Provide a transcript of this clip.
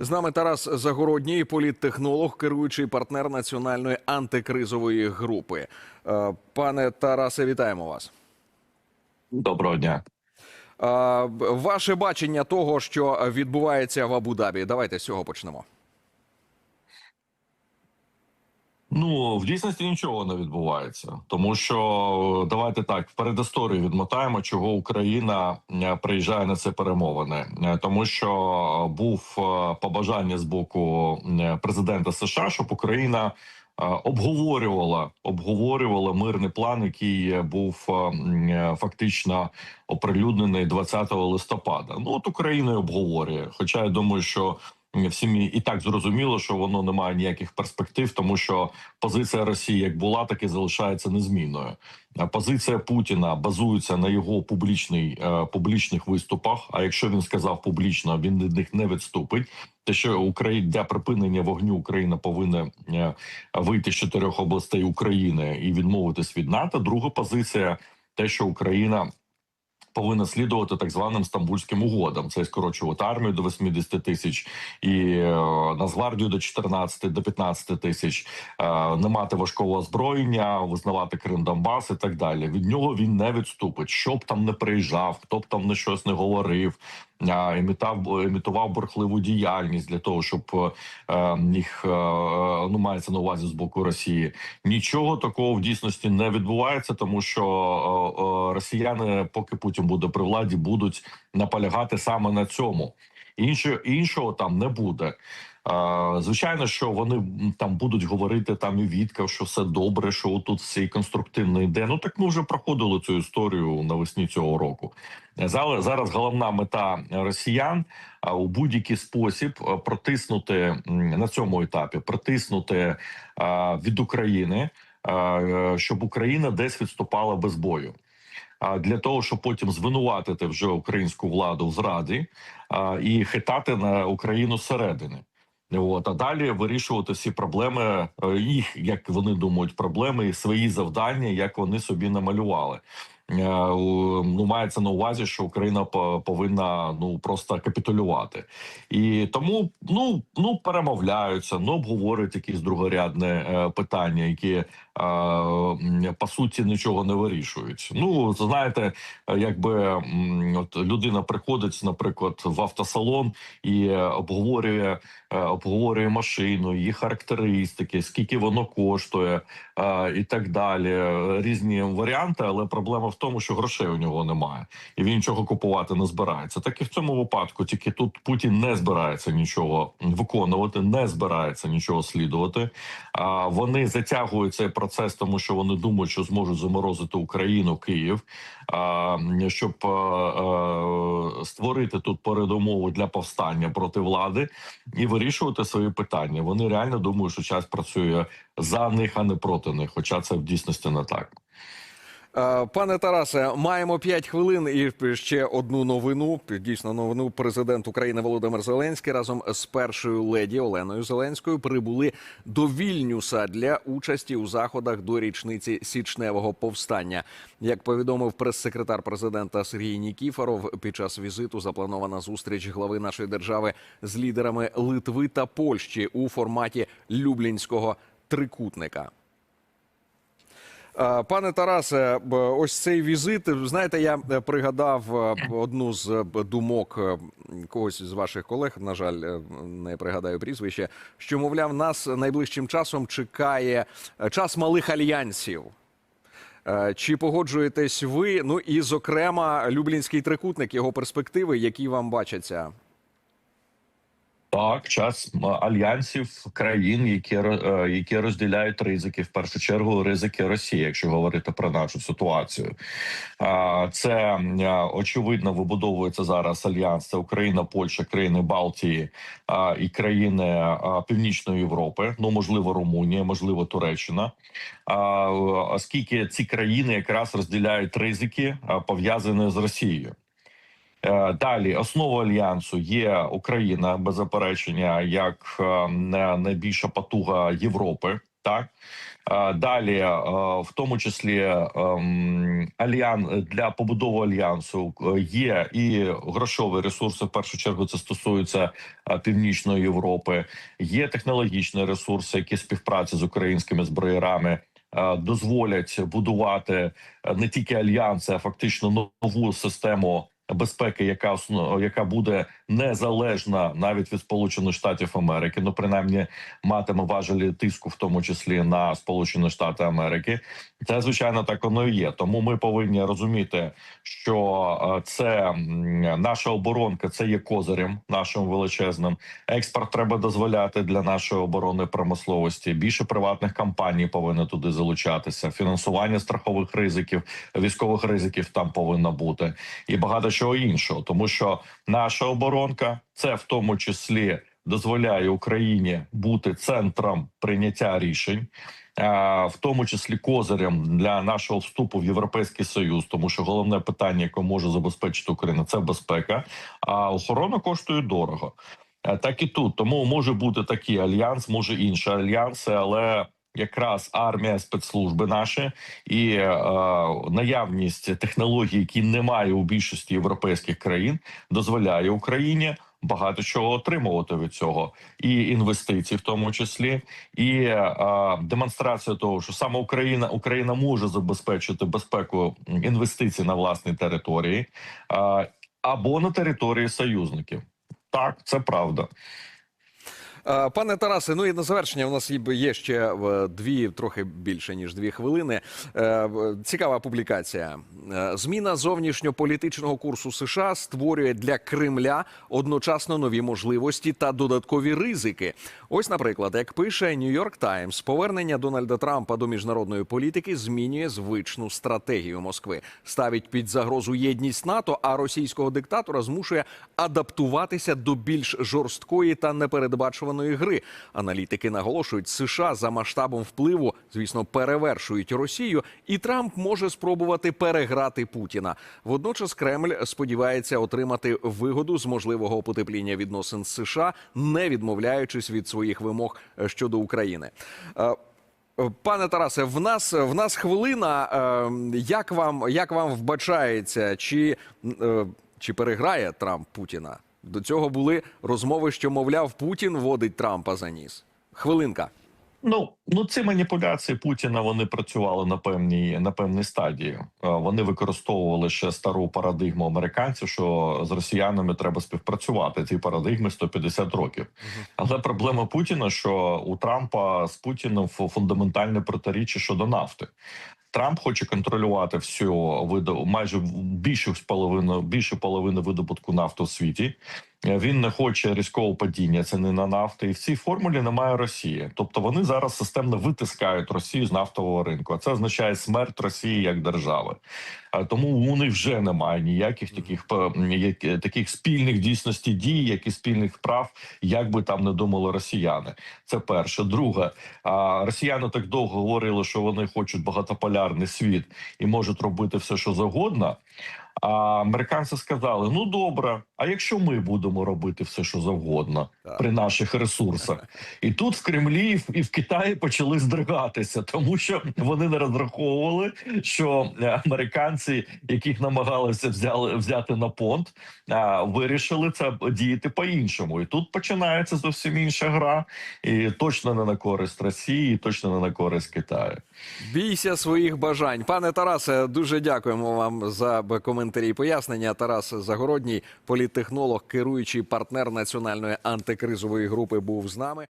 З нами Тарас Загородній, політтехнолог, керуючий партнер національної антикризової групи. Е, Пане Тарасе, вітаємо вас. Доброго дня. Е, Ваше бачення того, що відбувається в Абу-Дабі. Давайте з цього почнемо. Ну в дійсності нічого не відбувається, тому що давайте так в передісторію відмотаємо, чого Україна е, приїжджає на це перемовини, Е, тому що був е, побажання з боку е, президента США, щоб Україна е, обговорювала обговорювала мирний план, який був е, е, фактично оприлюднений 20 листопада. Ну от Україна обговорює. Хоча я думаю, що всім і так зрозуміло, що воно не має ніяких перспектив, тому що позиція Росії як була, так і залишається незмінною. Позиція Путіна базується на його публічний е, публічних виступах. А якщо він сказав публічно, він від них не відступить. Те, що Україна для припинення вогню Україна повинна е, вийти з чотирьох областей України і відмовитись від НАТО. Друга позиція те, що Україна повинна слідувати так званим стамбульським угодам. Це скорочувати армію до 80 тисяч і е, Нацгвардію до 14, до 15 тисяч, е, не мати важкого озброєння, визнавати Крим Донбас і так далі. Від нього він не відступить. Що б там не приїжджав, хто б там не щось не говорив. Імітав імітував бурхливу діяльність для того, щоб е, їх е, ну мається на увазі з боку Росії. Нічого такого в дійсності не відбувається, тому що е, росіяни, поки Путін буде при владі, будуть наполягати саме на цьому. Іншого іншого там не буде. Звичайно, що вони там будуть говорити там і Віткав, що все добре, що тут все конструктивно йде. Ну так ми вже проходили цю історію навесні цього року. Зараз, головна мета росіян у будь-який спосіб протиснути на цьому етапі, протиснути від України, е, щоб Україна десь відступала без бою. Для того, щоб потім звинуватити вже українську владу в зраді і хитати на Україну зсередини. От а далі вирішувати всі проблеми, е, їх як вони думають, проблеми і свої завдання, як вони собі намалювали. Е, Ну, мається на увазі, що Україна по- повинна ну просто капітулювати, і тому ну ну перемовляються, ну обговорюють якісь другорядне питання, які е, по суті нічого не вирішують. Ну знаєте, якби от людина приходить, наприклад, в автосалон і обговорює е, обговорює машину, її характеристики, скільки воно коштує і так далі. Різні варіанти, але проблема в тому, що грошей у нього немає, і він нічого купувати не збирається. Так і в цьому випадку, тільки тут Путін не збирається нічого виконувати, не збирається нічого слідувати. А вони затягують цей процес, тому що вони думають, що зможуть заморозити Україну, Київ, а, щоб створити тут передумову для повстання проти влади і вирішувати свої питання. Вони реально думають, що час працює за них, а не проти них. Хоча це в дійсності не так. Е, Пане Тарасе, маємо 5 хвилин і ще одну новину. Дійсно, новину. Президент України Володимир Зеленський разом з першою леді Оленою Зеленською прибули до Вільнюса для участі у заходах до річниці січневого повстання. Як повідомив прес-секретар президента Сергій Нікіфоров, під час візиту запланована зустріч глави нашої держави з лідерами Литви та Польщі у форматі Люблінського трикутника. Е, Пане Тарасе, ось цей візит. Знаєте, я е, пригадав е, одну з думок когось з ваших колег. На жаль, не пригадаю прізвище. Що мовляв, нас найближчим часом чекає час малих альянсів. Чи погоджуєтесь ви? Ну і зокрема, Люблінський трикутник, його перспективи, які вам бачаться? Так, час альянсів країн, які е, які розділяють ризики, в першу чергу ризики Росії, якщо говорити про нашу ситуацію. Це е, очевидно вибудовується зараз альянс. Це Україна, Польща, країни Балтії і країни Північної Європи. Ну можливо, Румунія, можливо, Туреччина. Оскільки ці країни якраз розділяють ризики пов'язані з Росією. Е, Далі основа альянсу є Україна без заперечення як е, найбільша потуга Європи. Так Е, далі, в тому числі ем, альян для побудови альянсу є і грошові ресурси. В першу чергу це стосується північної Європи. Є технологічні ресурси, які співпраці з українськими зброярами е, дозволять будувати не тільки альянси, а фактично нову систему безпеки, яка яка буде незалежна навіть від Сполучених Штатів Америки. Ну принаймні матиме важелі тиску, в тому числі на Сполучені Штати Америки. Це звичайно так воно і є. Тому ми повинні розуміти, що е, це наша оборонка, це є козирем нашим величезним. Експорт треба дозволяти для нашої оборони промисловості. Більше приватних компаній повинно туди залучатися. Фінансування страхових ризиків, військових ризиків там повинно бути і багато чого іншого, тому що наша оборонка це в тому числі дозволяє Україні бути центром прийняття рішень. В тому числі козирем для нашого вступу в європейський союз, тому що головне питання, яке може забезпечити Україна, це безпека. А охорона коштує дорого. Е, Так і тут тому може бути такий альянс, може інші альянси, але якраз армія спецслужби наші і е, наявність технологій, які немає у більшості європейських країн, дозволяє Україні багато чого отримувати від цього, і інвестицій, в тому числі, і е, демонстрація того, що саме Україна Україна може забезпечити безпеку інвестицій на власній території е, або на території союзників. Так, це правда. Е, Пане Тарасе, ну і на завершення у нас є- ще дві, трохи більше ніж дві хвилини. Е, Цікава публікація. Е, Зміна зовнішньополітичного курсу США створює для Кремля одночасно нові можливості та додаткові ризики. Ось, наприклад, як пише Нью-Йорк Таймс, повернення Дональда Трампа до міжнародної політики змінює звичну стратегію Москви, ставить під загрозу єдність НАТО, а російського диктатора змушує адаптуватися до більш жорсткої та непередбачуваної гри. Аналітики наголошують, США за масштабом впливу, звісно, перевершують Росію, і Трамп може спробувати переграти Путіна. Водночас Кремль сподівається отримати вигоду з можливого потепління відносин з США, не відмовляючись від своїх вимог е, щодо України. Е, е, Пане Тарасе, в нас в нас хвилина. Як вам як вам вбачається, чи, чи переграє Трамп Путіна? До цього були розмови, що мовляв, Путін водить Трампа за ніс. Хвилинка. Ну ну ці маніпуляції Путіна вони працювали на певній на певній стадії. Е, Вони використовували ще стару парадигму американців, що з росіянами треба співпрацювати. Цій парадигмі 150 років. Але проблема Путіна, що у Трампа з Путіним фу- фундаментальне протиріччя щодо нафти. Трамп хоче контролювати всю виду майже більшу половину більше половини видобутку нафти в світі. Е, Він не хоче різкого падіння ціни на нафту, і в цій формулі немає Росії. Тобто вони зараз системно витискають Росію з нафтового ринку. А це означає смерть Росії як держави. Тому у них вже немає ніяких таких п- таких спільних дійсності дій, як і спільних прав, як би там не думали росіяни. Це перше. Друге, росіяни так довго говорили, що вони хочуть багатополярний світ і можуть робити все, що завгодно. А американці сказали: ну добре, а якщо ми будемо робити все, що завгодно Так. при наших ресурсах, і тут в Кремлі і в- Китаї почали здригатися, тому що вони не розраховували, що е, американці, яких намагалися взяли взяти на понт, а, вирішили це діяти по-іншому. І тут починається зовсім інша гра, і точно не на користь Росії, і точно не на користь Китаю. Бійся своїх бажань. Пане Тарасе, дуже дякуємо вам за коментарі і пояснення. Тарас Загородній, політтехнолог, керуючий партнер національної антикризової групи, був з нами.